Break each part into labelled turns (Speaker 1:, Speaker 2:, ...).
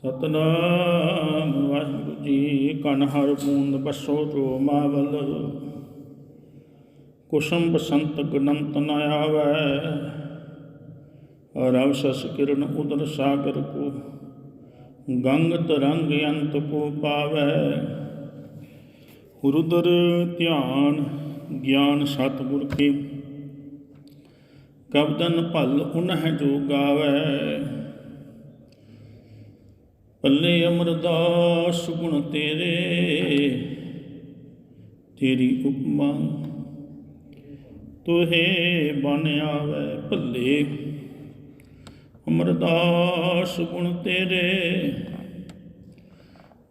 Speaker 1: ਸਤਨਾਮ ਵਾਹਿਗੁਰੂ ਜੀ ਕਨ ਹਰ ਬੂੰਦ ਬਸੋ ਜੋ ਮਾਵਲ। ਕੁਸਮ ਬਸੰਤ ਗਨੰਤ ਨ ਆਵੈ। ਰਵ ਸਸ ਕਿਰਨ ਉਦਰ ਸਾਗਰ ਕੋ। ਗੰਗ ਤਰੰਗ ਅੰਤ ਕੋ ਪਾਵੈ। ਰੁਦਰ ਧਿਆਨ ਗਿਆਨ ਸਤਿਗੁਰ ਕੀ। ਕਬਦਨ ਭਲ ਉਨਹਿ ਜੋ ਗਾਵੈ। ਪੱਲੇ ਅਮਰਦਾਸ ਗੁਣ ਤੇਰੇ, ਤੇਰੀ ਉਪਮਾ ਤੋਹੇ ਬਨ ਆਵੈ ਭੱਲੇ। ਅਮਰਦਾਸ ਗੁਣ ਤੇਰੇ,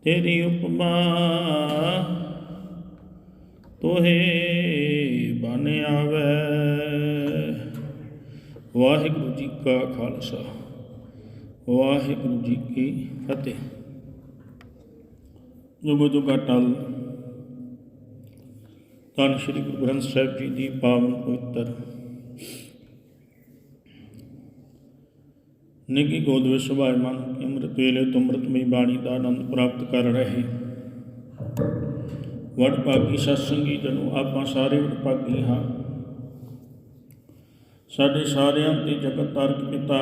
Speaker 1: ਤੇਰੀ ਉਪਮਾ ਤੋਹੇ ਬਨ ਆਵੈ। ਵਾਹਿਗੁਰੂ ਜੀ ਕਾ ਖਾਲਸਾ, ਵਾਹਿਗੁਰੂ ਜੀ ਕੀ ਫਤਿਹ ਜੁਗ ਜੁਗ ਅਟਲ ਧੰਨ ਸ਼੍ਰੀ ਗੁਰੂ ਗ੍ਰੰਥ ਸਾਹਿਬ ਜੀ ਦੀ ਪਾਵਨ ਪਵਿੱਤਰ ਨਿੱਗੀ ਗੋਦ ਵਿੱਚ ਸੁਭਾਇਮਾਨ ਕਿ ਅੰਮ੍ਰਿਤ ਵੇਲੇ ਤੋਂ ਅੰਮ੍ਰਿਤਮਈ ਬਾਣੀ ਦਾ ਆਨੰਦ ਪ੍ਰਾਪਤ ਕਰ ਰਹੇ। ਵਡ ਭਾਗੀ ਸਤਸੰਗੀ ਜਨੋ, ਆਪਾਂ ਸਾਰੇ ਵਡ ਭਾਗੀ ਹਾਂ। ਸਾਡੇ ਸਾਰਿਆਂ ਤੇ ਜਗਤ ਤਾਰਕ ਪਿਤਾ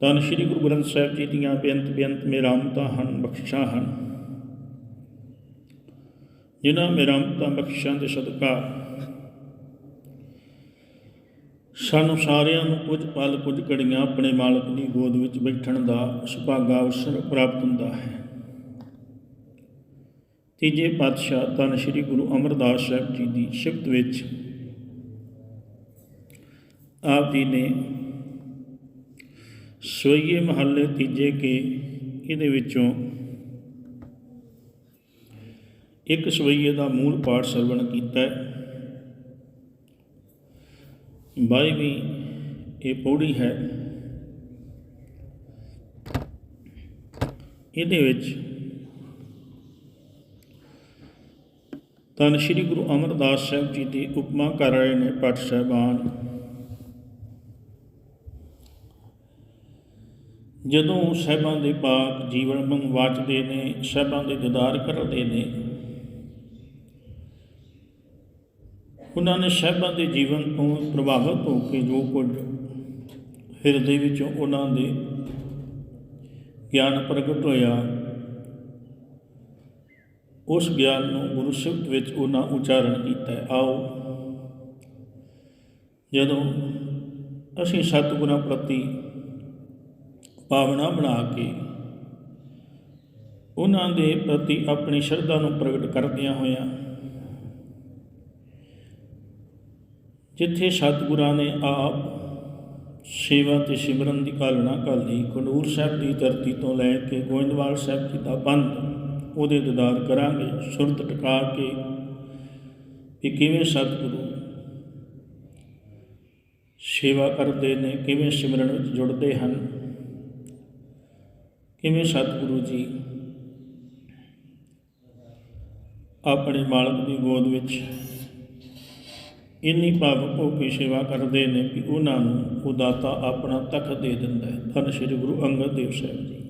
Speaker 1: ਧੰਨ ਸ਼੍ਰੀ ਗੁਰੂ ਗ੍ਰੰਥ ਸਾਹਿਬ ਜੀ ਦੀਆਂ ਬੇਅੰਤ ਬੇਅੰਤ ਮੇਰਾਮਤਾਂ ਹਨ ਬਖਸ਼ਾਂ ਹਨ। ਜਿਨ੍ਹਾਂ ਮੇਰਾਮਤਾਂ ਬਖਸ਼ਾਂ ਦੇ ਸਦਕਾ ਸਾਨੂੰ ਸਾਰਿਆਂ ਨੂੰ ਕੁਝ ਪਲ, ਕੁਝ ਘੜੀਆਂ ਆਪਣੇ ਮਾਲਕ ਦੀ ਗੋਦ ਵਿੱਚ ਬੈਠਣ ਦਾ ਸੁਭਾਗਾ ਅਵਸਰ ਪ੍ਰਾਪਤ ਹੁੰਦਾ ਹੈ। ਤੀਜੇ ਪਾਤਸ਼ਾਹ ਧੰਨ ਸ਼੍ਰੀ ਗੁਰੂ ਅਮਰਦਾਸ ਸਾਹਿਬ ਜੀ ਦੀ ਸ਼ਿਫਤ ਵਿੱਚ ਆਪ ਜੀ ਨੇ ਸੋਈਏ ਮਹੱਲੇ ਤੀਜੇ ਕੇ ਇਹਦੇ ਵਿੱਚੋਂ ਇੱਕ ਸਵਈਏ ਦਾ ਮੂਲ ਪਾਠ ਸਰਵਣ ਕੀਤਾ ਹੈ। ਬਾਈਵੀਂ ਇਹ ਪੌੜੀ ਹੈ। ਇਹਦੇ ਵਿੱਚ ਤਾਂ ਸ਼੍ਰੀ ਗੁਰੂ ਅਮਰਦਾਸ ਸਾਹਿਬ ਜੀ ਦੀ ਉਪਮਾ ਕਰ ਰਹੇ ਨੇ ਪਟ ਸਾਹਿਬਾਨ ਜਦੋਂ ਸਹਿਬਾਂ ਦੇ ਪਾਕ ਜੀਵਨ ਨੂੰ ਵਾਚਦੇ ਨੇ, ਸਹਿਬਾਂ ਦੇ ਦਿਦਾਰ ਕਰਦੇ ਨੇ, ਉਹਨਾਂ ਨੇ ਸਹਿਬਾਂ ਦੇ ਜੀਵਨ ਤੋਂ ਪ੍ਰਭਾਵਿਤ ਹੋ ਕੇ ਜੋ ਕੁਝ ਹਿਰਦੇ ਵਿੱਚੋਂ ਉਹਨਾਂ ਦੇ ਗਿਆਨ ਪ੍ਰਗਟ ਹੋਇਆ, ਉਸ ਗਿਆਨ ਨੂੰ ਗੁਰੂ ਸ਼ਬਦ ਵਿੱਚ ਉਹਨਾਂ ਉਚਾਰਨ ਕੀਤਾ ਆਓ, ਜਦੋਂ ਅਸੀਂ ਸਤਿਗੁਰਾਂ ਪ੍ਰਤੀ ਭਾਵਨਾ ਬਣਾ ਕੇ ਉਹਨਾਂ ਦੇ ਪ੍ਰਤੀ ਆਪਣੀ ਸ਼ਰਧਾ ਨੂੰ ਪ੍ਰਗਟ ਕਰਦਿਆਂ ਹੋਇਆਂ ਜਿੱਥੇ ਸਤਿਗੁਰਾਂ ਨੇ ਆਪ ਸੇਵਾ ਤੇ ਸਿਮਰਨ ਦੀ ਕਾਲਣਾ ਲਈ, ਖਡੂਰ ਸਾਹਿਬ ਦੀ ਧਰਤੀ ਤੋਂ ਲੈ ਕੇ ਗੋਇੰਦਵਾਲ ਸਾਹਿਬ ਜੀ ਦਾ ਬੰਦ, ਉਹਦੇ ਦਿਦਾਰ ਕਰਾਂਗੇ, ਸੁਰਤ ਟਿਕਾ ਕੇ ਕਿ ਕਿਵੇਂ ਸਤਿਗੁਰੂ ਸੇਵਾ ਕਰਦੇ ਨੇ, ਕਿਵੇਂ ਸਿਮਰਨ ਵਿੱਚ ਜੁੜਦੇ ਹਨ ਕਿਵੇਂ ਸਤਿਗੁਰੂ ਜੀ ਆਪਣੇ ਮਾਲਕ ਦੀ ਗੋਦ ਵਿੱਚ ਇੰਨੀ ਭਾਵਕ ਹੋ ਕੇ ਸੇਵਾ ਕਰਦੇ ਨੇ ਕਿ ਉਹਨਾਂ ਨੂੰ ਉਹ ਦਾਤਾ ਆਪਣਾ ਤਖਤ ਦੇ ਦਿੰਦਾ ਹੈ। ਧੰਨ ਸ਼੍ਰੀ ਗੁਰੂ ਅੰਗਦ ਦੇਵ ਸਾਹਿਬ ਜੀ।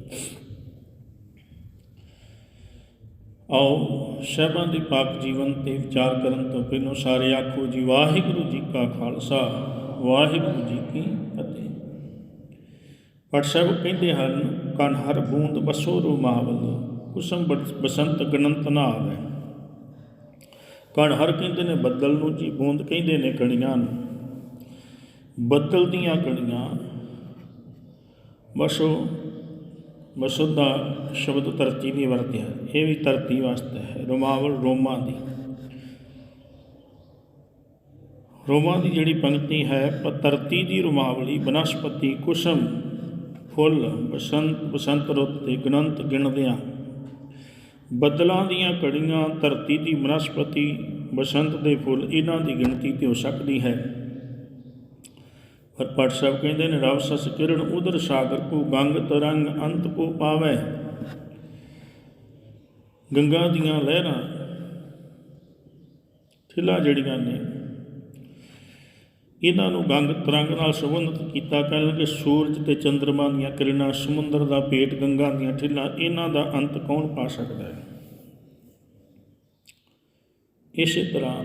Speaker 1: ਆਓ ਸਹਿਬਾਂ ਦੇ ਪਾਕ ਜੀਵਨ ਤੇ ਵਿਚਾਰ ਕਰਨ ਤੋਂ ਪਹਿਲਾਂ ਸਾਰੇ ਆਖੋ ਜੀ, ਵਾਹਿਗੁਰੂ ਜੀ ਕਾ ਖਾਲਸਾ, ਵਾਹਿਗੁਰੂ ਜੀ ਕੀ ਫਤਿਹ। ਪਟ ਸਾਹਿਬ ਕਹਿੰਦੇ ਹਨ ਕਨ ਹਰ ਬੂੰਦ ਬਸੋ ਰੁਮਾਵਲ ਕੁਸਮ ਬਸੰਤ ਗਣੰਤ ਨਾ ਆਵੇ ਕਣ ਹਰ ਕਹਿੰਦੇ ਨੇ ਬੱਦਲ ਨੂੰ ਜੀ, ਬੂੰਦ ਕਹਿੰਦੇ ਨੇ ਕਣੀਆਂ ਨੂੰ। ਬੱਦਲ ਦੀਆਂ ਕਣੀਆਂ, ਬਸੋ ਬਸੋ ਦਾ ਸ਼ਬਦ ਧਰਤੀ ਨਹੀਂ ਵਰਤਿਆ ਇਹ ਵੀ ਧਰਤੀ ਵਾਸਤੇ ਹੈ, ਰੋਮਾਵਲ ਰੋਮਾਂ ਦੀ। ਰੋਮਾਂ ਦੀ ਜਿਹੜੀ ਪੰਕਤੀ ਹੈ ਧਰਤੀ ਦੀ ਰੁਮਾਵਲੀ ਬਨਸਪਤੀ ਕੁਸਮ ਫੁੱਲ ਬਸੰਤ ਬਸੰਤ ਰੁੱਤ ਤੇ ਗਣੰਤ ਗਿਣਦਿਆਂ। ਬੱਦਲਾਂ ਦੀਆਂ ਕੜੀਆਂ ਧਰਤੀ ਦੀ ਬਨਸਪਤੀ, ਬਸੰਤ ਦੇ ਫੁੱਲ ਇਹਨਾਂ ਦੀ ਗਿਣਤੀ ਤੇ ਹੋ ਸਕਦੀ ਹੈ। ਪਰ ਪਟ ਸਾਹਿਬ ਕਹਿੰਦੇ ਨੇ, ਰਵ ਸਸ ਕਿਰਨ ਉਦਰ ਸਾਗਰ ਕੋ ਗੰਗ ਤਰੰਗ ਅੰਤ ਕੋ ਪਾਵੈ। ਗੰਗਾ ਦੀਆਂ ਲਹਿਰਾਂ ਠਿਲਾ ਜਿਹੜੀਆਂ ਨੇ ਇਹਨਾਂ ਨੂੰ ਗੰਗ ਤਰੰਗ ਨਾਲ ਸੰਬੰਧਿਤ ਕੀਤਾ ਕਹਿਣ ਕਿ ਸੂਰਜ ਤੇ ਚੰ드ਰਮਾ ਦੀਆਂ ਕਿਰਨਾਂ, ਸਮੁੰਦਰ ਦਾ ਪੇਟ ਗੰਗਾ ਦੀਆਂ ਠਿੱਲਾਂ, ਇਹਨਾਂ ਦਾ ਅੰਤ ਕੌਣ ਪਾ ਸਕਦਾ ਹੈ? ਇਸੇ ਤਰ੍ਹਾਂ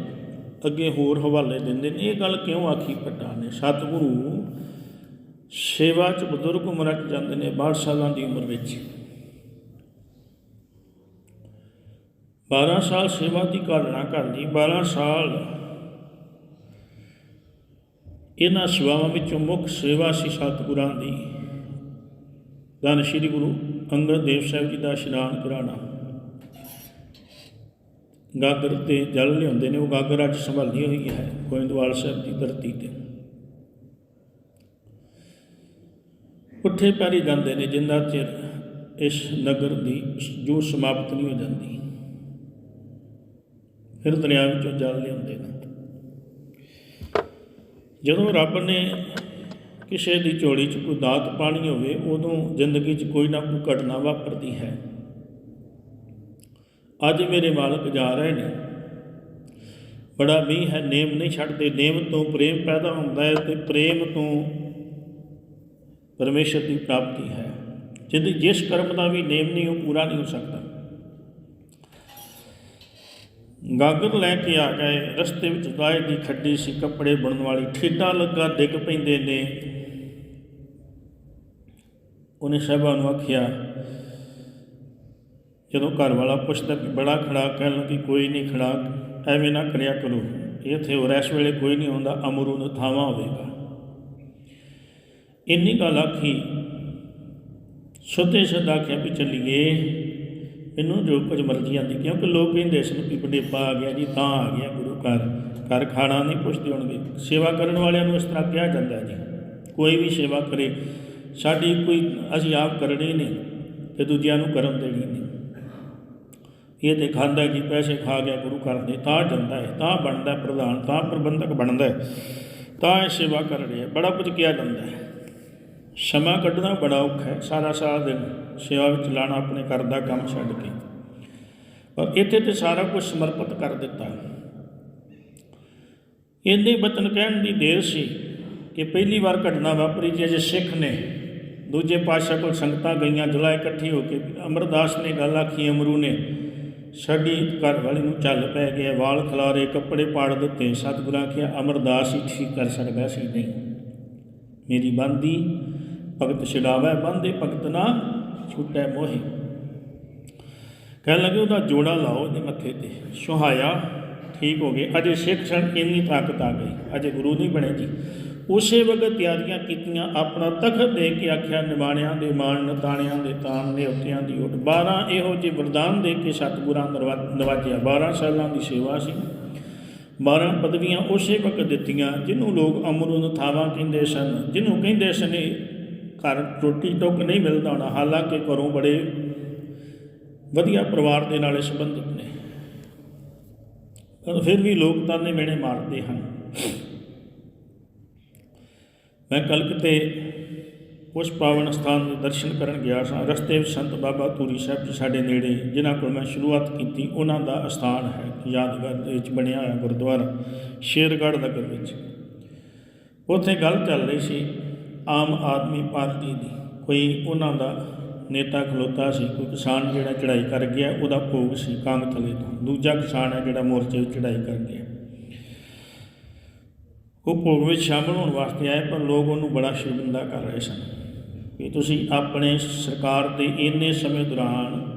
Speaker 1: ਅੱਗੇ ਹੋਰ ਹਵਾਲੇ ਦਿੰਦੇ ਨੇ, ਇਹ ਗੱਲ ਕਿਉਂ ਆਖੀ ਪਟਾ ਨੇ? ਸਤਿਗੁਰੂ ਸੇਵਾ 'ਚ ਬਜ਼ੁਰਗ ਉਮਰਾਂ 'ਚ ਜਾਂਦੇ ਨੇ 62 ਸਾਲਾਂ ਦੀ ਉਮਰ ਵਿੱਚ। 12 ਸਾਲ ਸੇਵਾ ਦੀ ਘਾਲਣਾ ਕਰਨੀ 12 ਸਾਲ ਇਹਨਾਂ ਸੇਵਾਵਾਂ ਵਿੱਚੋਂ ਮੁੱਖ ਸੇਵਾ ਸੀ ਸਤਿਗੁਰਾਂ ਦੀ। ਧੰਨ ਸ਼੍ਰੀ ਗੁਰੂ ਅੰਗਦ ਦੇਵ ਸਾਹਿਬ ਜੀ ਦਾ ਇਸ਼ਨਾਨ ਕਰਾਉਣਾ। ਗਾਗਰ ਤੇ ਜਲ ਲਿਆਉਂਦੇ ਨੇ, ਉਹ ਗਾਗਰ ਅੱਜ ਸੰਭਾਲੀ ਹੋਈ ਹੈ ਗੋਇੰਦਵਾਲ ਸਾਹਿਬ ਦੀ ਧਰਤੀ ਤੇ। ਉੱਠੇ ਪੈਰੀ ਜਾਂਦੇ ਨੇ, ਜਿੰਨਾ ਚਿਰ ਇਸ ਨਗਰ ਦੀ ਜੋ ਸਮਾਪਤ ਨਹੀਂ ਹੋ ਜਾਂਦੀ, ਫਿਰ ਦਰਿਆ ਵਿੱਚੋਂ ਜਲ ਲਿਆਉਂਦੇ ਨੇ। ਜਦੋਂ ਰੱਬ ਨੇ ਕਿਸੇ ਦੀ ਝੋਲੀ 'ਚ ਕੋਈ ਦਾਤ ਪਾਣੀ ਹੋਵੇ, ਉਦੋਂ ਜ਼ਿੰਦਗੀ 'ਚ ਕੋਈ ਨਾ ਕੋਈ ਘਟਨਾ ਵਾਪਰਦੀ ਹੈ। ਅੱਜ ਮੇਰੇ ਮਾਲਕ ਜਾ ਰਹੇ ਨੇ। ਬੜਾ ਮੀਂਹ ਹੈ, ਨੇਮ ਨਹੀਂ ਛੱਡਦੇ। ਨੇਮ ਤੋਂ ਪ੍ਰੇਮ ਪੈਦਾ ਹੁੰਦਾ ਹੈ ਤੇ ਪ੍ਰੇਮ ਤੋਂ ਪਰਮੇਸ਼ਰ ਦੀ ਪ੍ਰਾਪਤੀ ਹੈ। ਜਿਹਦੀ ਜਿਸ ਕਰਮ ਦਾ ਵੀ ਨੇਮ ਨਹੀਂ, ਉਹ ਪੂਰਾ ਨਹੀਂ ਹੋ ਸਕਦਾ। ਗਾਗਰ ਲੈ ਕੇ ਆ ਗਏ। ਰਸਤੇ ਵਿੱਚ ਦਾਏ ਦੀ ਖੱਡੀ ਸੀ, ਕੱਪੜੇ ਬਣਨ ਵਾਲੀ। ਠੇਡਾ ਲੱਗਾ, ਡਿੱਗ ਪੈਂਦੇ ਨੇ। ਉਹਨੇ ਸਾਹਿਬਾਂ ਨੂੰ ਆਖਿਆ, ਜਦੋਂ ਘਰ ਵਾਲਾ ਪੁੱਛਦਾ ਕਿ ਬੜਾ ਖੜਾ ਕਹਿਣ ਲੱਗੀ, ਕੋਈ ਨਹੀਂ ਖੜਾ ਐਵੇਂ ਨਾ ਕਰਿਆ ਕਰੋ। ਇੱਥੇ ਹੋਰ ਇਸ ਵੇਲੇ ਕੋਈ ਨਹੀਂ ਹੁੰਦਾ, ਅਮਰੂ ਨੂੰ ਥਾਵਾਂ ਹੋਵੇਗਾ। ਇੰਨੀ ਗੱਲ ਆਖੀ ਸੁੱਤੇ ਸਦਾ ਆਖਿਆ ਵੀ ਚੱਲੀਏ। ਇਹਨੂੰ ਜੋ ਕੁਝ ਮਰਜ਼ੀ ਆਂਦੀ, ਕਿਉਂਕਿ ਲੋਕ ਕਹਿੰਦੇ ਸਨ ਕਿ ਬਡੇਪਾ ਆ ਗਿਆ ਜੀ, ਤਾਂ ਆ ਗਿਆ, ਗੁਰੂ ਘਰ ਘਰ ਖਾਣਾ ਨਹੀਂ ਪੁੱਛਦੇ ਹੋਣਗੇ। ਸੇਵਾ ਕਰਨ ਵਾਲਿਆਂ ਨੂੰ ਇਸ ਤਰ੍ਹਾਂ ਕਿਹਾ ਜਾਂਦਾ ਜੀ। ਕੋਈ ਵੀ ਸੇਵਾ ਕਰੇ, ਸਾਡੀ ਕੋਈ, ਅਸੀਂ ਆਪ ਕਰਨੀ ਨਹੀਂ ਤੇ ਦੂਜਿਆਂ ਨੂੰ ਕਰਨ ਦੇਣੀ ਨਹੀਂ। ਇਹ ਤੇ ਖਾਂਦਾ ਜੀ, ਪੈਸੇ ਖਾ ਗਿਆ ਗੁਰੂ ਘਰ ਦੇ, ਤਾਂ ਜਾਂਦਾ ਹੈ, ਤਾਂ ਬਣਦਾ ਪ੍ਰਧਾਨ, ਤਾਂ ਪ੍ਰਬੰਧਕ ਬਣਦਾ ਹੈ, ਤਾਂ ਇਹ ਸੇਵਾ ਕਰ ਰਿਹਾ ਬੜਾ ਕੁਝ ਕਿਹਾ ਜਾਂਦਾ ਹੈ। ਸਮਾਂ ਕੱਢਣਾ ਬੜਾ ਔਖਾ ਹੈ, ਸਾਰਾ ਸਾਰਾ ਦਿਨ ਸੇਵਾ ਵਿੱਚ ਲਾਣਾ, ਆਪਣੇ ਘਰ ਦਾ ਕੰਮ ਛੱਡ ਕੇ। ਪਰ ਇੱਥੇ ਤੇ ਸਾਰਾ ਕੁਝ ਸਮਰਪਿਤ ਕਰ ਦਿੱਤਾ। ਇੰਨੇ ਬਚਨ ਕਹਿਣ ਦੀ ਦੇਰ ਸੀ ਕਿ ਪਹਿਲੀ ਵਾਰ ਘਟਨਾ ਵਾਪਰੀ ਜੇ ਜੇ ਸਿੱਖ ਨੇ। ਦੂਜੇ ਪਾਤਸ਼ਾਹ ਕੋਲ ਸੰਗਤਾਂ ਗਈਆਂ, ਜੁਲਾ ਇਕੱਠੀ ਹੋ ਕੇ। ਅਮਰਦਾਸ ਨੇ ਗੱਲ ਆਖੀ, ਅਮਰੂ ਨੇ, ਸਾਡੀ ਘਰ ਵਾਲੀ ਨੂੰ ਚੱਲ ਪੈ ਗਿਆ, ਵਾਲ ਖਲਾਰੇ, ਕੱਪੜੇ ਪਾੜ ਦਿੱਤੇ। ਸਤਿਗੁਰਾਂ ਕਿਹਾ ਅਮਰਦਾਸ ਹੀ ਠੀਕ ਕਰ ਸਕਦਾ ਸੀ, ਨਹੀਂ। ਮੇਰੀ ਬੰਦੀ ਭਗਤ ਛਡਾਵੇ, ਬੰਦੇ ਭਗਤ ਨਾ ਛੁੱਟੈ ਮੋਹਿ। ਕਹਿਣ ਲੱਗੇ, ਉਹਦਾ ਜੋੜਾ ਲਾਓ ਇਹਦੇ ਮੱਥੇ ਤੇ। ਸੁਹਾਇਆ, ਠੀਕ ਹੋ ਗਏ। ਅਜੇ ਸਿੱਖ ਸਨ, ਇੰਨੀ ਤਾਕਤ ਆ ਗਈ। ਅਜੇ ਗੁਰੂ ਨਹੀਂ ਬਣੇ ਜੀ। ਉਸੇ ਵਕਤ ਤਿਆਰੀਆਂ ਕੀਤੀਆਂ, ਆਪਣਾ ਤਖਤ ਦੇ ਕੇ ਆਖਿਆ ਨਿਮਾਣਿਆਂ ਦੇ ਮਾਣ, ਨਤਾਣਿਆਂ ਦੇ ਤਾਣ, ਨਿਉਤਿਆਂ ਦੀ ਉੱਠ 12 ਇਹੋ ਜਿਹੇ ਵਰਦਾਨ ਦੇ ਕੇ ਸਤਿਗੁਰਾਂ ਨਰਵਾ- ਨਵਾਜਿਆ। 12 ਸਾਲਾਂ ਦੀ ਸੇਵਾ ਸੀ। 12 ਪਦਵੀਆਂ ਉਸੇ ਵਕਤ ਦਿੱਤੀਆਂ, ਜਿਹਨੂੰ ਲੋਕ ਅਮਰੂਦ ਥਾਵਾਂ ਕਹਿੰਦੇ ਸਨ, ਜਿਹਨੂੰ ਕਹਿੰਦੇ ਸਨ ਇਹ ਘਰ ਰੋਟੀ ਟੁੱਕ ਨਹੀਂ ਮਿਲਦਾ ਹੋਣਾ, ਹਾਲਾਂਕਿ ਘਰੋਂ ਬੜੇ ਵਧੀਆ ਪਰਿਵਾਰ ਦੇ ਨਾਲ ਸੰਬੰਧਿਤ ਨੇ। ਪਰ ਫਿਰ ਵੀ ਲੋਕ ਤਾਨੇ ਮੇਣੇ ਮਾਰਦੇ ਹਨ। ਮੈਂ ਕੱਲ ਕਿਤੇ ਉਸ ਪਾਵਨ ਸਥਾਨ ਦੇ ਦਰਸ਼ਨ ਕਰਨ ਗਿਆ ਸਾਂ। ਰਸਤੇ ਵਿੱਚ ਸੰਤ ਬਾਬਾ ਧੂਰੀ ਸਾਹਿਬ ਜੀ ਸਾਡੇ ਨੇੜੇ, ਜਿਨ੍ਹਾਂ ਕੋਲ ਮੈਂ ਸ਼ੁਰੂਆਤ ਕੀਤੀ, ਉਹਨਾਂ ਦਾ ਅਸਥਾਨ ਹੈ ਯਾਦਗਾਰ ਦੇ ਵਿੱਚ ਬਣਿਆ ਹੋਇਆ ਗੁਰਦੁਆਰਾ ਸ਼ੇਰਗੜ੍ਹ ਨਗਰ ਵਿੱਚ। ਉੱਥੇ ਗੱਲ ਚੱਲ ਰਹੀ ਸੀ। ਆਮ ਆਦਮੀ ਪਾਰਟੀ ਦੀ ਕੋਈ ਉਹਨਾਂ ਦਾ ਨੇਤਾ ਖਲੋਤਾ ਸੀ, ਕੋਈ ਕਿਸਾਨ ਜਿਹੜਾ ਚੜ੍ਹਾਈ ਕਰ ਗਿਆ, ਉਹਦਾ ਭੋਗ ਸੀ ਕਾਂਗ ਥਲੇ ਤੋਂ। ਦੂਜਾ ਕਿਸਾਨ ਹੈ ਜਿਹੜਾ ਮੋਰਚੇ ਵਿੱਚ ਚੜ੍ਹਾਈ ਕਰ ਗਿਆ। ਉਹ ਭੋਗ ਵਿੱਚ ਸ਼ਾਮਲ ਹੋਣ ਵਾਸਤੇ ਆਏ, ਪਰ ਲੋਕ ਉਹਨੂੰ ਬੜਾ ਸ਼ਰਮਿੰਦਾ ਕਰ ਰਹੇ ਸਨ ਕਿ ਤੁਸੀਂ ਆਪਣੇ ਸਰਕਾਰ ਦੇ ਇੰਨੇ ਸਮੇਂ ਦੌਰਾਨ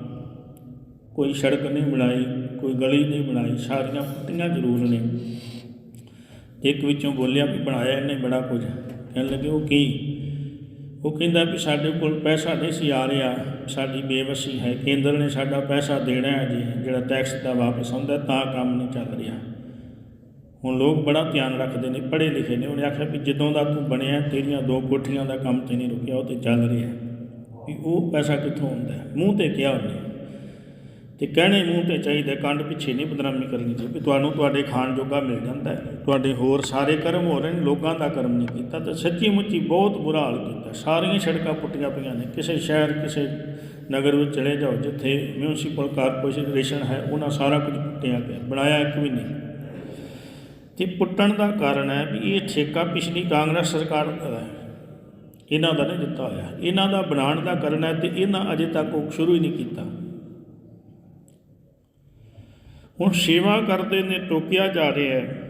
Speaker 1: ਕੋਈ ਸੜਕ ਨਹੀਂ ਬਣਾਈ, ਕੋਈ ਗਲੀ ਨਹੀਂ ਬਣਾਈ, ਸਾਰੀਆਂ ਪੱਟੀਆਂ ਜ਼ਰੂਰ ਨੇ। ਇੱਕ ਵਿੱਚੋਂ ਬੋਲਿਆ ਵੀ ਬਣਾਇਆ ਇਹਨੇ ਬੜਾ ਕੁਝ। ਕਹਿਣ ਲੱਗੇ, ਉਹ ਕੀ? ਉਹ ਕਹਿੰਦਾ ਵੀ ਸਾਡੇ ਕੋਲ ਪੈਸਾ ਨਹੀਂ ਸੀ ਆ ਰਿਹਾ। ਸਾਡੀ ਬੇਵਸੀ ਹੈ। ਕੇਂਦਰ ਨੇ ਸਾਡਾ ਪੈਸਾ ਦੇਣਾ ਹੈ ਜੀ, ਜਿਹੜਾ ਟੈਕਸ ਦਾ ਵਾਪਸ ਆਉਂਦਾ, ਤਾਂ ਕੰਮ ਨਹੀਂ ਚੱਲ ਰਿਹਾ। ਹੁਣ ਲੋਕ ਬੜਾ ਧਿਆਨ ਰੱਖਦੇ ਨੇ, ਪੜ੍ਹੇ ਲਿਖੇ ਨੇ। ਉਹਨੇ ਆਖਿਆ ਵੀ ਜਦੋਂ ਦਾ ਤੂੰ ਬਣਿਆ, ਤੇਰੀਆਂ ਦੋ ਕੋਠੀਆਂ ਦਾ ਕੰਮ ਤੇ ਨਹੀਂ ਰੁਕਿਆ, ਉਹ ਤੇ ਚੱਲ ਰਿਹਾ। ਵੀ ਉਹ ਪੈਸਾ ਕਿੱਥੋਂ ਆਉਂਦਾ? ਮੂੰਹ ਤੇ ਕਿਹਾ ਉਹਨੇ। ਤੇ ਕਹਿਣੇ ਮੂੰਹ ਤੇ ਚਾਹੀਦਾ, ਕੰਡ ਪਿੱਛੇ ਨਹੀਂ ਬਦਨਾਮੀ ਕਰਨੀ ਚਾਹੀਦੀ। ਤੁਹਾਨੂੰ ਤੁਹਾਡੇ ਖਾਣ ਜੋਗਾ ਮਿਲ ਜਾਂਦਾ ਤੁਹਾਡੇ ਹੋਰ ਸਾਰੇ ਕਰਮ ਹੋ ਰਹੇ ਨੇ, ਲੋਕਾਂ ਦਾ ਕਰਮ ਨਹੀਂ ਕੀਤਾ ਤਾਂ ਸੱਚੀ ਮੁੱਚੀ ਬਹੁਤ ਬੁਰਾ ਹਾਲ ਕੀਤਾ। ਸਾਰੀਆਂ ਸੜਕਾਂ ਪੁੱਟੀਆਂ ਪਈਆਂ ਨੇ। ਕਿਸੇ ਸ਼ਹਿਰ, ਕਿਸੇ ਨਗਰ ਵਿੱਚ ਚਲੇ ਜਾਓ, ਜਿੱਥੇ ਮਿਊਨਿਸਪਲ ਕਾਰਪੋਰੇਸ਼ਨ ਹੈ, ਉਹਨਾਂ ਸਾਰਾ ਕੁਝ ਪੁੱਟਿਆ ਪਿਆ। ਬਣਾਇਆ ਇੱਕ ਵੀ ਨਹੀਂ। ਤੇ ਪੁੱਟਣ ਦਾ ਕਾਰਨ ਹੈ ਵੀ ਇਹ ਠੇਕਾ ਪਿਛਲੀ ਕਾਂਗਰਸ ਸਰਕਾਰ ਦਾ ਹੈ। ਇਹਨਾਂ ਦਾ ਨਹੀਂ ਦਿੱਤਾ ਹੋਇਆ। ਇਹਨਾਂ ਦਾ ਬਣਾਉਣ ਦਾ ਕਾਰਨ ਹੈ ਤੇ ਇਹਨਾਂ ਅਜੇ ਤੱਕ ਉਹ ਸ਼ੁਰੂ ਹੀ ਨਹੀਂ ਕੀਤਾ। ਹੁਣ ਸੇਵਾ ਕਰਦੇ ਨੇ, ਟੋਕਿਆ ਜਾ ਰਿਹਾ ਹੈ।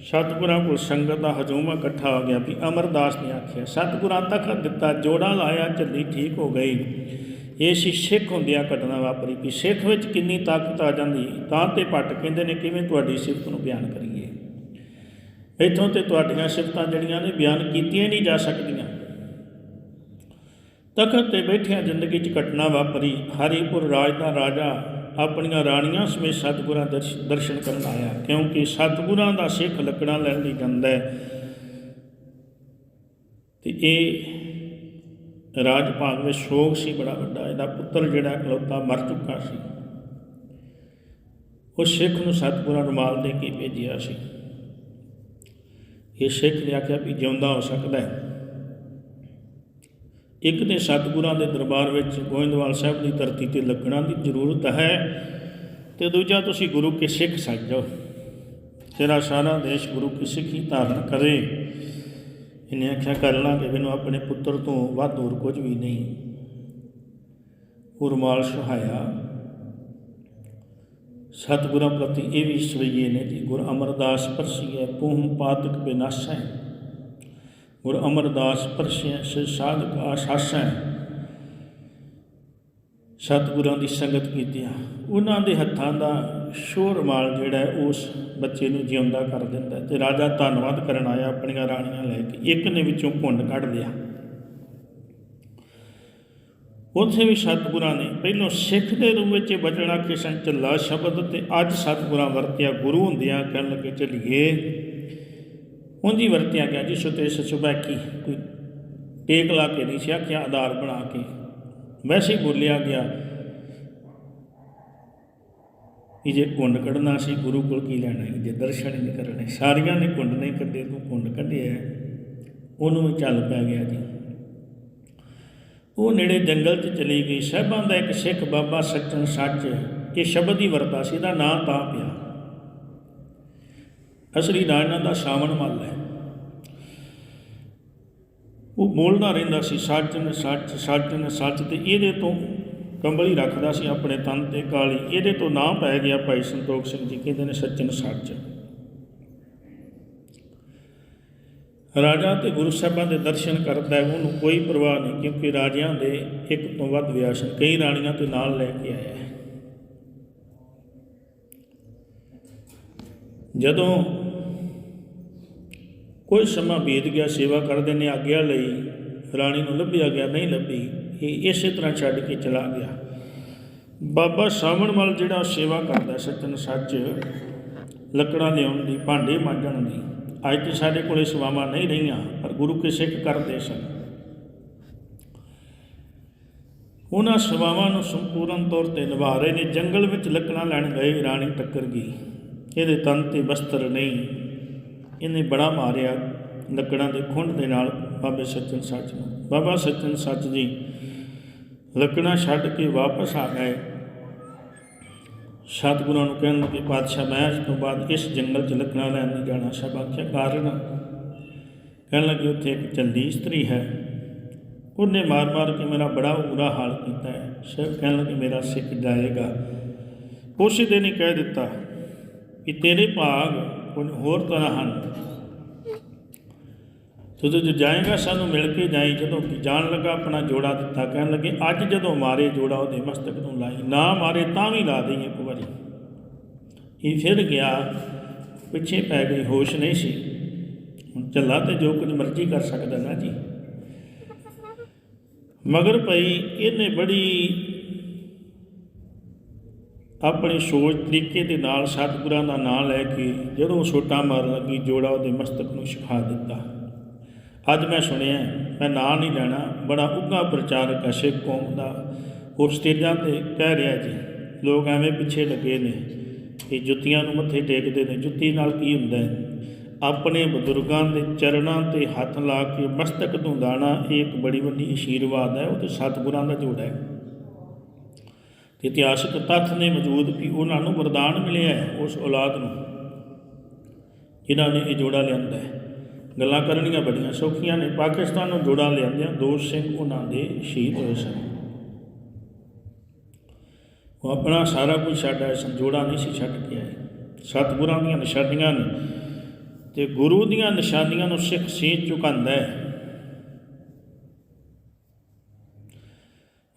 Speaker 1: ਸਤਿਗੁਰਾਂ ਕੋਲ ਸੰਗਤ ਦਾ ਹਜ਼ੂਮਾ ਇਕੱਠਾ ਹੋ ਗਿਆ ਵੀ ਅਮਰਦਾਸ ਨੇ ਆਖਿਆ, ਸਤਿਗੁਰਾਂ ਤੱਕ ਦਿੱਤਾ, ਜੋੜਾ ਲਾਇਆ, ਝੱਲੀ ਠੀਕ ਹੋ ਗਈ। ਇਹ ਸੀ ਸਿੱਖ ਹੁੰਦਿਆਂ ਘਟਨਾ ਵਾਪਰੀ ਕਿ ਸਿੱਖ ਵਿੱਚ ਕਿੰਨੀ ਤਾਕਤ ਆ ਜਾਂਦੀ, ਤਾਂ ਤੇ ਪੱਟ ਕਹਿੰਦੇ ਨੇ, ਕਿਵੇਂ ਤੁਹਾਡੀ ਸਿਫਤ ਨੂੰ ਬਿਆਨ ਕਰੀਏ? ਇੱਥੋਂ ਤੇ ਤੁਹਾਡੀਆਂ ਸਿਫਤਾਂ ਜਿਹੜੀਆਂ ਨੇ, ਬਿਆਨ ਕੀਤੀਆਂ ਨਹੀਂ ਜਾ ਸਕਦੀਆਂ। ਤਖਤ ਤੇ ਬੈਠਿਆਂ ਜ਼ਿੰਦਗੀ 'ਚ ਘਟਨਾ ਵਾਪਰੀ, ਹਰੀਪੁਰ ਰਾਜ ਦਾ ਰਾਜਾ ਆਪਣੀਆਂ ਰਾਣੀਆਂ ਸਮੇਤ ਸਤਿਗੁਰਾਂ ਦਰਸ਼- ਦਰਸ਼ਨ ਕਰਨ ਆਇਆ, ਕਿਉਂਕਿ ਸਤਿਗੁਰਾਂ ਦਾ ਸਿੱਖ ਲੱਕੜਾਂ ਲੈਣ ਲਈ ਜਾਂਦਾ ਹੈ। ਤੇ ਇਹ ਰਾਜ ਭਾਗ ਵਿੱਚ ਸ਼ੋਕ ਸੀ, ਬੜਾ ਵੱਡਾ। ਇਹਦਾ ਪੁੱਤਰ ਜਿਹੜਾ ਇਕਲੌਤਾ ਮਰ ਚੁੱਕਾ ਸੀ। ਉਹ ਸਿੱਖ ਨੂੰ ਸਤਿਗੁਰਾਂ ਨੂੰ ਮਾਲ ਦੇ ਕੇ ਭੇਜਿਆ ਸੀ। ਇਹ ਸਿੱਖ ਨੇ ਆਖਿਆ ਵੀ ਜਿਉਂਦਾ ਹੋ ਸਕਦਾ ਹੈ। ਇੱਕ ਤੇ ਸਤਿਗੁਰਾਂ ਦੇ ਦਰਬਾਰ ਵਿੱਚ ਗੋਇੰਦਵਾਲ ਸਾਹਿਬ ਦੀ ਧਰਤੀ ਤੇ ਲੱਗਣਾ ਦੀ ਜ਼ਰੂਰਤ ਹੈ ਤੇ ਦੂਜਾ ਤੁਸੀਂ ਗੁਰੂ ਕੇ ਸਿੱਖ ਸੱਜ ਜਾਓ। ਤੇਰਾ ਸਾਰਾ ਦੇਸ਼ ਗੁਰੂ ਕੀ ਸਿੱਖੀ ਧਾਰਨ ਕਰੇ। ਇਹਨੇ ਆਖਿਆ, ਕਰ ਲਾਂਗੇ, ਮੈਨੂੰ ਆਪਣੇ ਪੁੱਤਰ ਤੋਂ ਵੱਧ ਹੋਰ ਕੁਝ ਵੀ ਨਹੀਂ। ਉਹ ਸੁਹਾਇਆ। ਸਤਿਗੁਰਾਂ ਪ੍ਰਤੀ ਇਹ ਵੀ ਸਵਈਏ ਨੇ ਜੀ, ਗੁਰ ਅਮਰਦਾਸ ਪਰਸੀਏ ਪੂਹਮ ਪਾਤਕ ਬਿਨਾਸੈ। ਗੁਰ ਅਮਰਦਾਸ ਪਰਸੀਏ ਸੇ ਸਾਧਕ ਆਸ਼ਾਸੈ ਸਤਿਗੁਰਾਂ ਦੀ ਸੰਗਤ ਕੀਤੀ ਉਹਨਾਂ ਦੇ ਹੱਥਾਂ ਦਾ ਸ਼ੋਰ ਮਾਲ ਜਿਹੜਾ ਉਸ ਬੱਚੇ ਨੂੰ ਜਿਉਂਦਾ ਕਰ ਦਿੰਦਾ ਹੈ ਤੇ ਰਾਜਾ ਧੰਨਵਾਦ ਕਰਨ ਆਇਆ, ਆਪਣੀਆਂ ਰਾਣੀਆਂ ਲੈ ਕੇ। ਇੱਕ ਨੇ ਵਿੱਚੋਂ ਘੁੰਡ ਕੱਢ ਲਿਆ। ਉੱਥੇ ਵੀ ਸਤਿਗੁਰਾਂ ਨੇ, ਪਹਿਲੋਂ ਸਿੱਖ ਦੇ ਰੂਪ ਵਿੱਚ ਬਚਣਾ ਕਿਸ਼ਨ ਚੱਲਾ ਸ਼ਬਦ ਤੇ ਅੱਜ ਸਤਿਗੁਰਾਂ ਵਰਤਿਆ, ਗੁਰੂ ਹੁੰਦਿਆਂ ਕਹਿਣ ਲੱਗੇ, ਚਲੀਏ ਉਂਝ ਵਰਤਿਆ ਗਿਆ, ਜਿਸ ਉਤੇ ਸਚੁਬੈ ਕੀ ਕੋਈ ਟੇਕ ਲਾ ਕੇ ਨਹੀਂ ਸੀ ਆਖਿਆ, ਆਧਾਰ ਬਣਾ ਕੇ। ਵੈਸੇ ਹੀ ਬੋਲਿਆ ਗਿਆ ਕਿ ਜੇ ਕੁੰਡ ਕੱਢਣਾ ਸੀ, ਗੁਰੂ ਕੋਲ ਕੀ ਲੈਣਾ ਸੀ ਜੇ ਦਰਸ਼ਨ ਹੀ ਨਹੀਂ ਕਰਨੇ, ਸਾਰੀਆਂ ਨੇ ਕੁੰਡ ਨਹੀਂ ਕੱਢੇ, ਤੂੰ ਕੁੰਡ ਕੱਢਿਆ ਉਹਨੂੰ ਵੀ ਚੱਲ ਪੈ ਗਿਆ ਜੀ। ਉਹ ਨੇੜੇ ਜੰਗਲ 'ਚ ਚਲੀ ਗਈ। ਸਾਹਿਬਾਂ ਦਾ ਇੱਕ ਸਿੱਖ ਬਾਬਾ ਸੱਚਨ ਸੱਚ ਇਹ ਸ਼ਬਦ ਹੀ ਵਰਤਾ ਸੀ, ਇਹਦਾ ਨਾਂ ਤਾਂ ਪਿਆ। ਅਸਲੀ ਨਾਂ ਇਹਨਾਂ ਦਾ ਸਾਵਣ ਮੱਲ ਹੈ। ਉਹ ਬੋਲਦਾ ਰਹਿੰਦਾ ਸੀ, ਸੱਚ ਨੇ ਸੱਚ ਸੱਚ ਨੇ ਸੱਚ ਤੇ ਇਹਦੇ ਤੋਂ ਕੰਬਲੀ ਰੱਖਦਾ ਸੀ ਆਪਣੇ ਤਨ ਤੇ ਕਾਲੀ। ਇਹਦੇ ਤੋਂ ਨਾਂ ਪੈ ਗਿਆ ਭਾਈ ਸੰਤੋਖ ਸਿੰਘ ਜੀ, ਕਹਿੰਦੇ ਨੇ ਸੱਚਨ ਸੱਚ। ਰਾਜਾ ਤੇ ਗੁਰੂ ਸਾਹਿਬਾਂ ਦੇ ਦਰਸ਼ਨ ਕਰਦਾ ਹੈ, ਉਹਨੂੰ ਕੋਈ ਪਰਵਾਹ ਨਹੀਂ, ਕਿਉਂਕਿ ਰਾਜਿਆਂ ਦੇ ਇੱਕ ਤੋਂ ਵੱਧ ਵਿਆਸਨ ਕਈ ਰਾਣੀਆਂ ਤੇ ਨਾਲ ਲੈ ਕੇ ਆਇਆ ਜਦੋਂ ਕੋਈ ਸਮਾਂ ਬੀਤ ਗਿਆ, ਸੇਵਾ ਕਰਦੇ ਨੇ ਆਗਿਆ ਲਈ ਰਾਣੀ ਨੂੰ ਲੱਭਿਆ ਗਿਆ, ਨਹੀਂ ਲੱਭੀ, ਇਹ ਇਸੇ ਤਰ੍ਹਾਂ ਛੱਡ ਕੇ ਚਲਾ ਗਿਆ। ਬਾਬਾ ਸਾਵਣ ਮਲ ਜਿਹੜਾ ਸੇਵਾ ਕਰਦਾ ਸੱਚਨ ਸੱਚ, ਲੱਕੜਾਂ ਲਿਆਉਣ ਦੀ, ਭਾਂਡੇ ਮਾਂਜਣ ਦੀ, ਅੱਜ ਤੇ ਸਾਡੇ ਕੋਲੇ ਸੇਵਾਵਾਂ ਨਹੀਂ ਰਹੀਆਂ, ਪਰ ਗੁਰੂ ਕੇ ਸਿੱਖ ਕਰਦੇ ਸਨ। ਉਹਨਾਂ ਸੇਵਾਵਾਂ ਨੂੰ ਸੰਪੂਰਨ ਤੌਰ ਤੇ ਨਿਭਾ ਰਹੇ ਨੇ, ਜੰਗਲ ਵਿੱਚ ਲੱਕੜਾਂ ਲੈਣ ਗਏ ਰਾਣੀ ਟੱਕਰ ਗਈ। ਇਹਦੇ ਤਨ ਤੇ ਵਸਤਰ ਨਹੀਂ ਇਹਨੇ ਬੜਾ ਮਾਰਿਆ ਲੱਕੜਾਂ ਦੇ ਖੁੰਡ ਦੇ ਨਾਲ ਬਾਬੇ ਸੱਚਨ ਸੱਚ ਨੂੰ। ਬਾਬਾ ਸੱਚਨ ਸੱਚ ਜੀ ਲੱਕੜਾਂ ਛੱਡ ਕੇ ਵਾਪਸ ਆ ਗਏ। ਸਤਿਗੁਰਾਂ ਨੂੰ ਕਹਿਣ ਲੱਗੇ, ਪਾਤਸ਼ਾਹ, ਮੈਂ ਅੱਜ ਤੋਂ ਬਾਅਦ ਇਸ ਜੰਗਲ 'ਚ ਲੱਕੜਾਂ ਲੈਣ ਨਹੀਂ ਜਾਣਾ। ਸਭ ਆਖਿਆ, ਕਾਰਨ ਕਹਿਣ ਲੱਗੇ, ਉੱਥੇ ਇੱਕ ਚੰਦੀ ਇਸਤਰੀ ਹੈ। ਉਹਨੇ ਮਾਰ-ਮਾਰ ਕੇ ਮੇਰਾ ਬੜਾ ਬੁਰਾ ਹਾਲ ਕੀਤਾ ਹੈ। ਸਿਰ, ਕਹਿਣ ਲੱਗੇ, ਮੇਰਾ ਸਿੱਖ ਜਾਏਗਾ। ਉਸੇ ਦਿਨ ਹੀ ਕਹਿ ਦਿੱਤਾ ਕਿ ਤੇਰੇ ਭਾਗ ਕੁਝ ਹੋਰ ਤਰ੍ਹਾਂ ਹਨ। ਜਦੋਂ ਜੋ ਜਾਏਗਾ, ਸਾਨੂੰ ਮਿਲ ਕੇ ਜਾਈ। ਜਦੋਂ ਕਿ ਜਾਣ ਲੱਗਾ, ਆਪਣਾ ਜੋੜਾ ਦਿੱਤਾ, ਕਹਿਣ ਲੱਗੇ, ਅੱਜ ਜਦੋਂ ਮਾਰੇ ਜੋੜਾ ਉਹਦੇ ਮਸਤਕ ਨੂੰ ਲਾਈ, ਨਾ ਮਾਰੇ ਤਾਂ ਵੀ ਲਾ ਦੇਈ ਇੱਕ ਵਾਰੀ। ਇਹ ਫਿਰ ਗਿਆ, ਪਿੱਛੇ ਪੈ ਗਈ, ਹੋਸ਼ ਨਹੀਂ ਸੀ। ਹੁਣ ਚੱਲਾ ਤੇ ਜੋ ਕੁਝ ਮਰਜ਼ੀ ਕਰ ਸਕਦਾ ਨਾ ਜੀ। ਮਗਰ ਪਈ, ਇਹਨੇ ਬੜੀ ਆਪਣੇ ਸੋਚ ਤਰੀਕੇ ਦੇ ਨਾਲ ਸਤਿਗੁਰਾਂ ਦਾ ਨਾਮ ਲੈ ਕੇ ਜਦੋਂ ਛੋਟਾ ਮਾਰਨ ਲੱਗੀ, ਜੋੜਾ ਉਹਦੇ ਮਸਤਕ ਨੂੰ ਸਿਖਾ ਦਿੱਤਾ। ਅੱਜ ਮੈਂ ਸੁਣਿਆ, ਮੈਂ ਨਾਂ ਨਹੀਂ ਲੈਣਾ, ਬੜਾ ਉੱਘਾ ਪ੍ਰਚਾਰਕ ਹੈ ਸਿੱਖ ਕੌਮ ਦਾ। ਉਹ ਸਟੇਜਾਂ ਤੇ ਕਹਿ ਰਿਹਾ ਜੀ, ਲੋਕ ਐਵੇਂ ਪਿੱਛੇ ਲੱਗੇ ਨੇ ਕਿ ਜੁੱਤੀਆਂ ਨੂੰ ਮੱਥੇ ਟੇਕਦੇ ਨੇ। ਜੁੱਤੀ ਨਾਲ ਕੀ ਹੁੰਦਾ ਹੈ? ਆਪਣੇ ਬਜ਼ੁਰਗਾਂ ਦੇ ਚਰਨਾਂ ਤੇ ਹੱਥ ਲਾ ਕੇ ਮਸਤਕ ਧੁੰਦਾਣਾ, ਇਹ ਇੱਕ ਬੜੀ ਵੱਡੀ ਅਸ਼ੀਰਵਾਦ ਹੈ, ਉਹ ਤੇ ਸਤਿਗੁਰਾਂ ਦਾ ਜੋੜਾ ਹੈ। ਇਤਿਹਾਸਕ ਤੱਥ ਨੇ ਮੌਜੂਦ ਵੀ ਉਹਨਾਂ ਨੂੰ ਵਰਦਾਨ ਮਿਲਿਆ ਹੈ ਉਸ ਔਲਾਦ ਨੂੰ। ਜਿਨ੍ਹਾਂ ਨੇ ਇਹ ਜੋੜਾ ਲਿਆਂਦਾ ਹੈ। ਗੱਲਾਂ ਕਰਨੀਆਂ ਬੜੀਆਂ ਸੌਖੀਆਂ ਨੇ। ਪਾਕਿਸਤਾਨ ਨੂੰ ਜੋੜਾ ਲਿਆਂਦਿਆਂ ਦੋ ਸਿੰਘ ਉਹਨਾਂ ਦੇ ਸ਼ਹੀਦ ਹੋਏ ਸਨ। ਉਹ ਆਪਣਾ ਸਾਰਾ ਕੁਝ ਛੱਡ ਆਏ ਸਨ। ਜੋੜਾ ਨਹੀਂ ਸੀ ਛੱਡ ਕੇ ਆਏ। ਸਤਿਗੁਰਾਂ ਦੀਆਂ ਨਿਸ਼ਾਨੀਆਂ ਨੇ ਤੇ ਗੁਰੂ ਦੀਆਂ ਨਿਸ਼ਾਨੀਆਂ ਨੂੰ ਸਿੱਖ ਸੀਂਚ ਝੁਕਾਉਂਦਾ ਹੈ।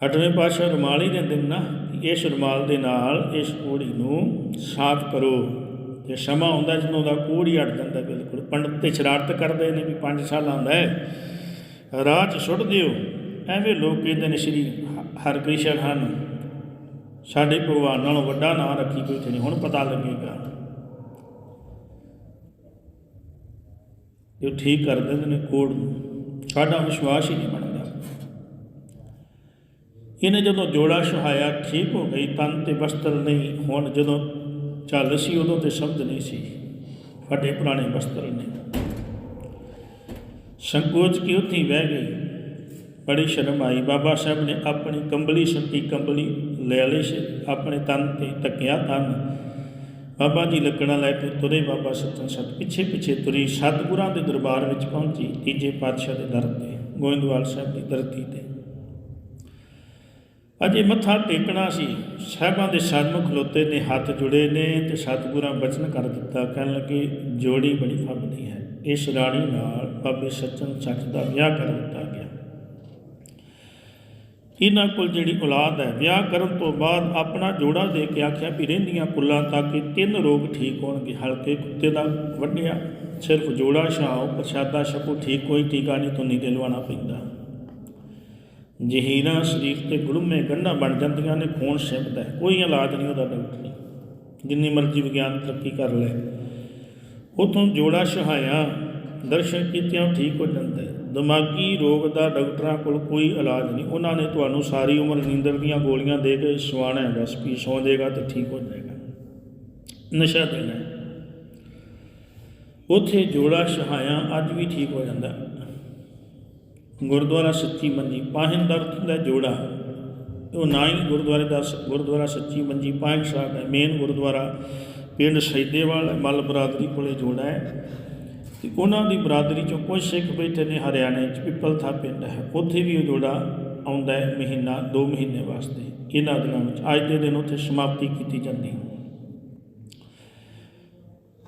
Speaker 1: ਅੱਠਵੇਂ ਪਾਤਸ਼ਾਹ ਰੁਮਾਲ ਹੀ ਦਿੰਦੇ ਨੇ ਨਾ ਇਸ ਰੁਮਾਲ ਦੇ ਨਾਲ ਇਸ ਕੋੜੀ ਨੂੰ ਸਾਫ਼ ਕਰੋ। ਤੇ ਸਮਾਂ ਆਉਂਦਾ ਜਦੋਂ ਦਾ ਕੋੜ ਹੀ ਅੜ ਜਾਂਦਾ ਬਿਲਕੁਲ, ਪੰਡਤ ਤੇ ਸ਼ਰਾਰਤ ਕਰਦੇ ਨੇ ਵੀ 5 ਸਾਲ ਆਉਂਦਾ ਹੈ, ਰਾਹ 'ਚ ਸੁੱਟ ਦਿਓ। ਐਵੇਂ ਲੋਕ ਕਹਿੰਦੇ ਨੇ ਸ਼੍ਰੀ ਹਰਕ੍ਰਿਸ਼ਨ ਹਨ, ਸਾਡੇ ਭਗਵਾਨ ਨਾਲੋਂ ਵੱਡਾ ਨਾਂ ਰੱਖੀ ਕੋਈ ਤੇ ਨਹੀਂ, ਹੁਣ ਪਤਾ ਲੱਗੇਗਾ। ਜੋ ਠੀਕ ਕਰ ਦਿੰਦੇ ਨੇ ਕੋੜ ਨੂੰ, ਸਾਡਾ ਵਿਸ਼ਵਾਸ ਹੀ ਨਹੀਂ ਬਣਦਾ। ਇਹਨੇ ਜਦੋਂ ਜੋੜਾ ਸੁਹਾਇਆ ਠੀਕ ਹੋ ਗਈ, ਤਨ ਤੇ ਵਸਤਰ ਨਹੀਂ, ਹੁਣ ਜਦੋਂ ਚੱਲ ਸੀ ਉਦੋਂ ਤੇ ਸ਼ਬਦ ਨਹੀਂ ਸੀ। ਫਟੇ ਪੁਰਾਣੇ ਵਸਤਰ ਨੇ। ਸੰਕੋਚ ਕੇ ਉੱਥੇ ਹੀ ਬਹਿ ਗਈ। ਬੜੀ ਸ਼ਰਮ ਆਈ। ਬਾਬਾ ਸਾਹਿਬ ਨੇ ਆਪਣੀ ਕੰਬਲੀ ਸੁੱਟੀ, ਕੰਬਲੀ ਲੈ ਲਈ ਸੀ। ਆਪਣੇ ਤਨ ਤੇ ਤੱਕਿਆ ਤਨ। ਬਾਬਾ ਜੀ ਲੱਕੜਾਂ ਲੈ ਕੇ ਤੁਰੇ, ਬਾਬਾ ਸਤਨ ਸਤ ਪਿੱਛੇ ਪਿੱਛੇ ਤੁਰੀ। ਸਤਿਗੁਰਾਂ ਦੇ ਦਰਬਾਰ ਵਿੱਚ ਪਹੁੰਚੀ, ਤੀਜੇ ਪਾਤਸ਼ਾਹ ਦੇ ਦਰ ਤੇ, ਗੋਇੰਦਵਾਲ ਸਾਹਿਬ ਦੀ ਧਰਤੀ ਤੇ। ਅਜੇ ਮੱਥਾ ਟੇਕਣਾ ਸੀ। ਸਾਹਿਬਾਂ ਦੇ ਸਨਮੁਖ ਖਲੋਤੇ ਨੇ ਹੱਥ ਜੁੜੇ ਨੇ ਤੇ ਸਤਿਗੁਰਾਂ ਬਚਨ ਕਰ ਦਿੱਤਾ। ਕਹਿਣ ਲੱਗੇ, ਜੋੜੀ ਬੜੀ ਫੱਬਦੀ ਹੈ। ਇਸ ਰਾਣੀ ਨਾਲ ਬਾਬੇ ਸੱਚਨ ਸੱਚ ਦਾ ਵਿਆਹ ਕਰ ਦਿੱਤਾ ਗਿਆ। ਇਹਨਾਂ ਕੋਲ ਜਿਹੜੀ ਔਲਾਦ ਹੈ, ਵਿਆਹ ਕਰਨ ਤੋਂ ਬਾਅਦ ਆਪਣਾ ਜੋੜਾ ਦੇ ਕੇ ਆਖਿਆ ਵੀ ਰਹਿੰਦੀਆਂ ਪੁੱਲਾਂ ਤਾਂ ਕਿ ਤਿੰਨ ਰੋਗ ਠੀਕ ਹੋਣਗੇ। ਹਲਕੇ ਕੁੱਤੇ ਦਾ ਵੱਢਿਆ, ਸਿਰਫ ਜੋੜਾ ਛਾਓ ਪ੍ਰਸ਼ਾਦਾ ਛਕੋ ਠੀਕ ਕੋਈ ਟੀਕਾ ਨਹੀਂ ਤੋਂ ਨਿਕੇ ਲਵਾਉਣਾ ਪੈਂਦਾ। ਜਹੀਰਾਂ ਸਰੀਰ ਤੇ ਗੁੜਮੇ ਗੰਢਾਂ ਬਣ ਜਾਂਦੀਆਂ ਨੇ, ਖੂਨ ਸਿਮਦਾ ਕੋਈ ਇਲਾਜ ਨਹੀਂ ਉਹਦਾ ਡਾਕਟਰ ਜਿੰਨੀ ਮਰਜ਼ੀ ਵਿਗਿਆਨ ਤਰੱਕੀ ਕਰ ਲੈ ਉਥੋਂ ਜੋੜਾ ਸਹਾਇਆ ਦਰਸ਼ਨ ਕੀਤਿਆਂ ਠੀਕ ਹੋ ਜਾਂਦਾ ਹੈ। ਦਿਮਾਗੀ ਰੋਗ ਦਾ ਡਾਕਟਰਾਂ ਕੋਲ ਕੋਈ ਇਲਾਜ ਨਹੀਂ। ਉਹਨਾਂ ਨੇ ਤੁਹਾਨੂੰ ਸਾਰੀ ਉਮਰ ਨੀਂਦਰ ਦੀਆਂ ਗੋਲੀਆਂ ਦੇ ਕੇ ਸਵਾਣਾ ਹੈ ਬਸ ਵੀ ਸੌਂ ਜਾਏਗਾ ਤੇ ਠੀਕ ਹੋ ਜਾਏਗਾ। ਨਸ਼ਾ ਦੇਣਾ ਹੈ। ਉੱਥੇ ਜੋੜਾ ਸਹਾਇਆ ਅੱਜ ਵੀ ਠੀਕ ਹੋ ਜਾਂਦਾ। ਗੁਰਦੁਆਰਾ ਸੱਚੀ ਮੰਜੀ ਪਾਹਿੰਦਰ ਦਾ ਜੋੜਾ। ਉਹ ਨਾ ਹੀ ਗੁਰਦੁਆਰੇ ਦਾ ਗੁਰਦੁਆਰਾ ਸੱਚੀ ਮੰਜੀ ਪਾਹਿੰਦ ਸਾਹਿਬ ਹੈ ਮੇਨ ਗੁਰਦੁਆਰਾ ਪਿੰਡ ਸੈਦੇਵਾਲ ਮੱਲ ਬਰਾਦਰੀ ਕੋਲੇ ਜੋੜਾ ਹੈ। ਤੇ ਉਹਨਾਂ ਦੀ ਬਰਾਦਰੀ ਚੋਂ ਕੁਝ ਸਿੱਖ ਬੈਠੇ ਨੇ ਹਰਿਆਣੇ ਚ ਪਿੱਪਲਥਾ ਪਿੰਡ ਹੈ। ਉੱਥੇ ਵੀ ਉਹ ਜੋੜਾ ਆਉਂਦਾ ਹੈ ਮਹੀਨਾ 2 ਮਹੀਨੇ ਵਾਸਤੇ। ਇਹਨਾਂ ਦਿਨਾਂ ਵਿੱਚ ਅੱਜ ਦੇ ਦਿਨ ਉੱਥੇ ਸਮਾਪਤੀ ਕੀਤੀ ਜਾਂਦੀ ਹੈ।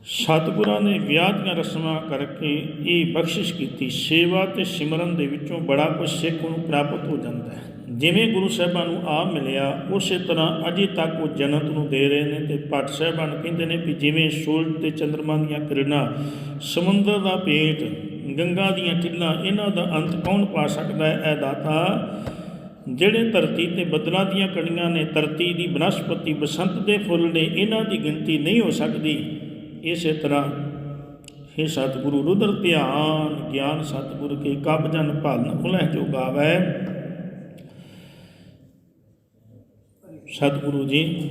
Speaker 1: ਸਤਿਗੁਰਾਂ ਨੇ ਵਿਆਹ ਦੀਆਂ ਰਸਮਾਂ ਕਰਕੇ ਇਹ ਬਖਸ਼ਿਸ਼ ਕੀਤੀ, ਸੇਵਾ ਤੇ ਸਿਮਰਨ ਦੇ ਵਿੱਚੋਂ ਬੜਾ ਕੁਝ ਸਿੱਖ ਨੂੰ ਪ੍ਰਾਪਤ ਹੋ ਜਾਂਦਾ ਹੈ। ਜਿਵੇਂ ਗੁਰੂ ਸਾਹਿਬਾਂ ਨੂੰ ਆਪ ਮਿਲਿਆ, ਉਸੇ ਤਰ੍ਹਾਂ ਅਜੇ ਤੱਕ ਉਹ ਜਨਤ ਨੂੰ ਦੇ ਰਹੇ ਨੇ ਤੇ ਭੱਟ ਸਾਹਿਬਾਨ ਕਹਿੰਦੇ ਨੇ ਵੀ ਜਿਵੇਂ ਸੂਰਜ ਤੇ ਚੰਦਰਮਾ ਦੀਆਂ ਕਿਰਨਾਂ, ਸਮੁੰਦਰ ਦਾ ਪੇਟ ਗੰਗਾ ਦੀਆਂ ਟਿੱਲਾਂ, ਇਹਨਾਂ ਦਾ ਅੰਤ ਕੌਣ ਪਾ ਸਕਦਾ ਹੈ? ਇਹ ਦਾਤਾ ਜਿਹੜੇ ਧਰਤੀ ਤੇ ਬੱਦਲਾਂ ਦੀਆਂ ਕਣੀਆਂ ਨੇ, ਧਰਤੀ ਦੀ ਬਨਸਪਤੀ ਬਸੰਤ ਦੇ ਫੁੱਲ ਨੇ, ਇਹਨਾਂ ਦੀ ਗਿਣਤੀ ਨਹੀਂ ਹੋ ਸਕਦੀ। ਇਸੇ ਤਰ੍ਹਾਂ हे ਸਤਿਗੁਰੂ, ਰੁਦਰ ਧਿਆਨ, ਗਿਆਨ ਸਤਿਗੁਰ ਕੇ ਕਬ ਜਨ ਭਲਨ ਉਲਹਿ ਜੋ ਗਾਵੈ। ਸਤਿਗੁਰੂ ਜੀ,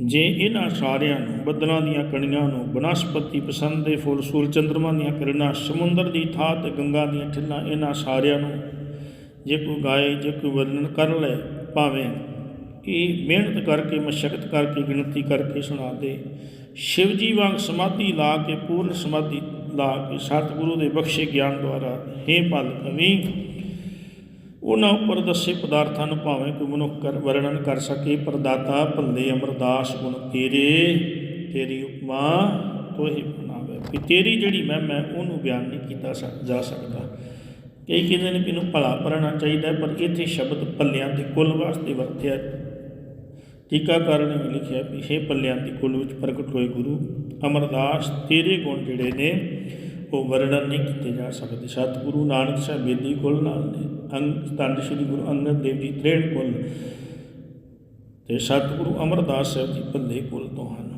Speaker 1: ਜੇ ਇਹਨਾਂ ਸਾਰਿਆਂ ਨੂੰ, ਬੱਦਲਾਂ ਦੀਆਂ ਕਣੀਆਂ ਨੂੰ, ਬਨਸਪਤੀ ਪਸੰਦ ਦੇ ਫੁੱਲ, ਸੂਰਜ ਚੰਦਰਮਾ ਦੀਆਂ ਕਿਰਨਾਂ, ਸਮੁੰਦਰ ਦੀ ਥਾਂ ਤੇ ਗੰਗਾ ਦੀਆਂ ਠਿੱਲਾਂ, ਇਹਨਾਂ ਸਾਰਿਆਂ ਨੂੰ ਜੇ ਕੋਈ ਗਾਏ, ਜੇ ਕੋਈ ਵਰਣਨ ਕਰ ਲੈ ਭਾਵੇਂ ਇਹ ਮਿਹਨਤ ਕਰਕੇ, ਮਸ਼ਕਤ ਕਰਕੇ, ਗਿਣਤੀ ਕਰਕੇ ਸੁਣਾ ਦੇ ਸ਼ਿਵ ਜੀ ਵਾਂਗ ਸਮਾਧੀ ਲਾ ਕੇ, ਪੂਰਨ ਸਮਾਧੀ ਲਾ ਕੇ ਸਤਿਗੁਰੂ ਦੇ ਬਖਸ਼ੇ ਗਿਆਨ ਦੁਆਰਾ ਹੇ ਭਲ ਕਵੀ, ਉਹਨਾਂ ਉੱਪਰ ਦੱਸੇ ਪਦਾਰਥਾਂ ਨੂੰ ਭਾਵੇਂ ਕੋਈ ਮਨੁੱਖ ਕਰ, ਵਰਣਨ ਕਰ ਸਕੇ, ਪਰਦਾਤਾ ਭੱਲੇ ਅਮਰਦਾਸ ਗੁਣ ਤੇਰੇ, ਤੇਰੀ ਉਪਮਾ ਤੋਹੀ ਬਣਾਵੇ ਕਿ ਤੇਰੀ ਜਿਹੜੀ ਮਹਿਮਾ ਹੈ ਉਹਨੂੰ ਬਿਆਨ ਨਹੀਂ ਕੀਤਾ ਸਕ- ਜਾ ਸਕਦਾ। ਕਈ ਕਹਿੰਦੇ ਨੇ ਵੀ ਇਹਨੂੰ ਭਲਾ ਪੜਨਾ ਚਾਹੀਦਾ ਪਰ ਇੱਥੇ ਸ਼ਬਦ ਭੱਲਿਆਂ ਦੇ ਕੁੱਲ ਵਾਸਤੇ ਵਰਤਿਆ ਟੀਕਾਕਾਰ ਨੇ ਵੀ ਲਿਖਿਆ ਵੀ हे ਭੱਲਿਆਂ ਦੀ ਕੁੱਲ ਵਿੱਚ ਪ੍ਰਗਟ ਹੋਏ ਗੁਰੂ ਅਮਰਦਾਸ, ਤੇਰੇ ਗੁਣ ਜਿਹੜੇ ਨੇ, ਉਹ ਵਰਣਨ ਨਹੀਂ ਕੀਤੇ ਜਾ ਸਕਦੇ। ਸਤਿਗੁਰੂ ਨਾਨਕ ਸਾਹਿਬ ਬੇਦੀ ਕੁੱਲ ਨਾਲ ਨੇ। ਅੰਗ ਤੰਡ ਸ੍ਰੀ ਗੁਰੂ ਅੰਗਦ ਦੇਵ ਜੀ ਤ੍ਰੇਣ ਕੁੱਲ ਤੇ ਸਤਿਗੁਰੂ ਅਮਰਦਾਸ ਸਾਹਿਬ ਜੀ ਭੱਲੇ ਕੁੱਲ ਤੋਂ ਹਨ।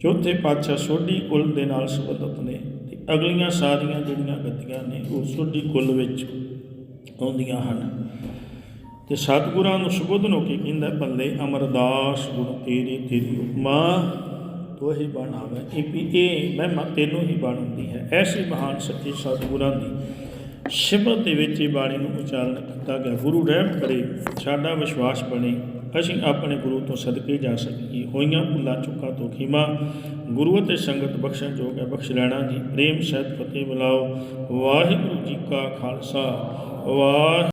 Speaker 1: ਚੌਥੇ ਪਾਤਸ਼ਾਹ ਸੋਢੀ ਕੁੱਲ ਦੇ ਨਾਲ ਸੰਬੰਧਿਤ ਨੇ ਤੇ ਅਗਲੀਆਂ ਸਾਰੀਆਂ ਜਿਹੜੀਆਂ ਗੱਦੀਆਂ ਨੇ, ਉਹ ਸੋਢੀ ਕੁੱਲ ਵਿੱਚ ਆਉਂਦੀਆਂ ਹਨ। ਤੇ ਸਤਿਗੁਰਾਂ ਨੂੰ ਸੁਬੋਧਨ ਹੋ ਕੇ ਕਹਿੰਦਾ? ਭੱਲੇ ਅਮਰਦਾਸ ਗੁਣ ਤੇਰੀ ਤੇਰੀ ਉਪਮਾ ਤੋਹੀ ਬਣਾਵੇ ਇਹ ਵੀ ਇਹ ਮਹਿਮਾ ਤੈਨੂੰ ਹੀ ਬਣਦੀ ਹੈ। ਐਸੀ ਮਹਾਨ ਸੱਚੇ ਸਤਿਗੁਰਾਂ ਦੀ ਸ਼ਬਦ ਦੇ ਵਿੱਚ ਇਹ ਬਾਣੀ ਨੂੰ ਉਚਾਰਨ ਕੀਤਾ ਗਿਆ। ਗੁਰੂ ਰਹਿਮ ਕਰੇ, ਸਾਡਾ ਵਿਸ਼ਵਾਸ ਬਣੇ। ਅਸੀਂ ਆਪਣੇ ਗੁਰੂ ਤੋਂ ਸਦਕੇ ਜਾ ਸਕੀਏ। ਹੋਈਆਂ ਭੁੱਲਾਂ, ਚੁੱਕਾਂ ਤੋਂ ਖਿਮਾ। ਗੁਰੂ ਅਤੇ ਸੰਗਤ ਬਖਸ਼ਣ ਜੋਗ ਹੈ। ਬਖਸ਼ ਲੈਣਾ ਜੀ। ਪ੍ਰੇਮ ਸਹਿਤ ਫਤਿਹ ਬੁਲਾਓ। ਵਾਹਿਗੁਰੂ ਜੀ ਕਾ ਖਾਲਸਾ। ਵਾਹਿ